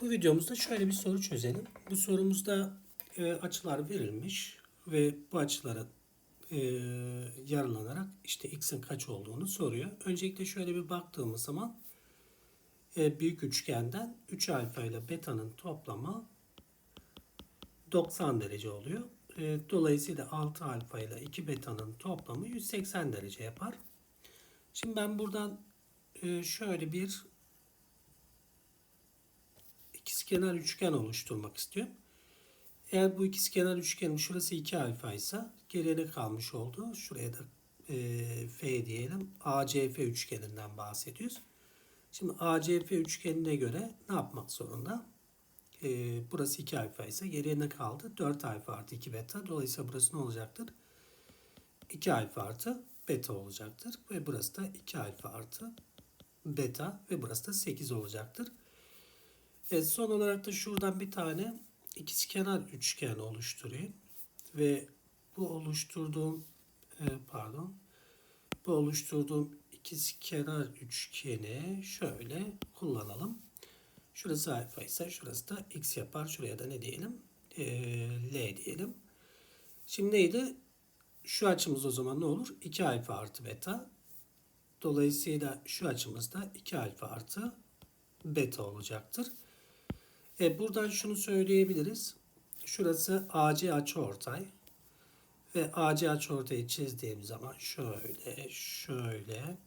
Bu videomuzda şöyle bir soru çözelim. Bu sorumuzda e, açılar verilmiş ve bu açılara e, yarılanarak işte x'in kaç olduğunu soruyor. Öncelikle şöyle bir baktığımız zaman e, büyük üçgenden 3 alfa ile beta'nın toplamı 90 derece oluyor. E, dolayısıyla 6 alfa ile 2 beta'nın toplamı 180 derece yapar. Şimdi ben buradan e, şöyle bir ikizkenar üçgen oluşturmak istiyorum. Eğer bu ikizkenar üçgenin şurası 2 alfa ise geriye ne kalmış oldu? Şuraya da e, F diyelim. ACF üçgeninden bahsediyoruz. Şimdi ACF üçgenine göre ne yapmak zorunda? E, burası 2 alfa ise geriye ne kaldı? 4 alfa artı 2 beta. Dolayısıyla burası ne olacaktır? 2 alfa artı beta olacaktır. Ve burası da 2 alfa artı beta ve burası da 8 olacaktır. Evet, son olarak da şuradan bir tane ikizkenar üçgen oluşturayım. Ve bu oluşturduğum e, pardon bu oluşturduğum ikizkenar üçgeni şöyle kullanalım. Şurası alfa ise şurası da x yapar. Şuraya da ne diyelim? E, L diyelim. Şimdi neydi? Şu açımız o zaman ne olur? 2 alfa artı beta. Dolayısıyla şu açımız da 2 alfa artı beta olacaktır. E, buradan şunu söyleyebiliriz. Şurası AC açıortay. Ve AC açıortayı çizdiğim zaman şöyle, şöyle.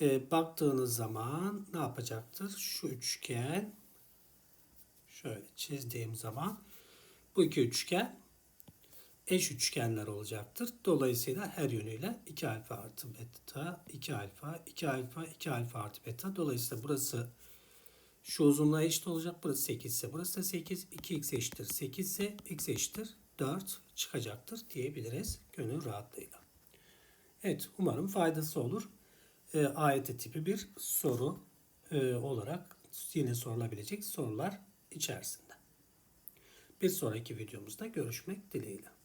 E, baktığınız zaman ne yapacaktır? Şu üçgen şöyle çizdiğim zaman bu iki üçgen eş üçgenler olacaktır. Dolayısıyla her yönüyle 2 alfa artı beta, 2 alfa, 2 alfa, 2 alfa artı beta. Dolayısıyla burası şu uzunluğa eşit olacak. Burası 8 ise burası da 8. 2x eşittir 8 ise x eşittir 4 çıkacaktır diyebiliriz gönül rahatlığıyla. Evet umarım faydası olur. E, AYT tipi bir soru e, olarak yine sorulabilecek sorular içerisinde. Bir sonraki videomuzda görüşmek dileğiyle.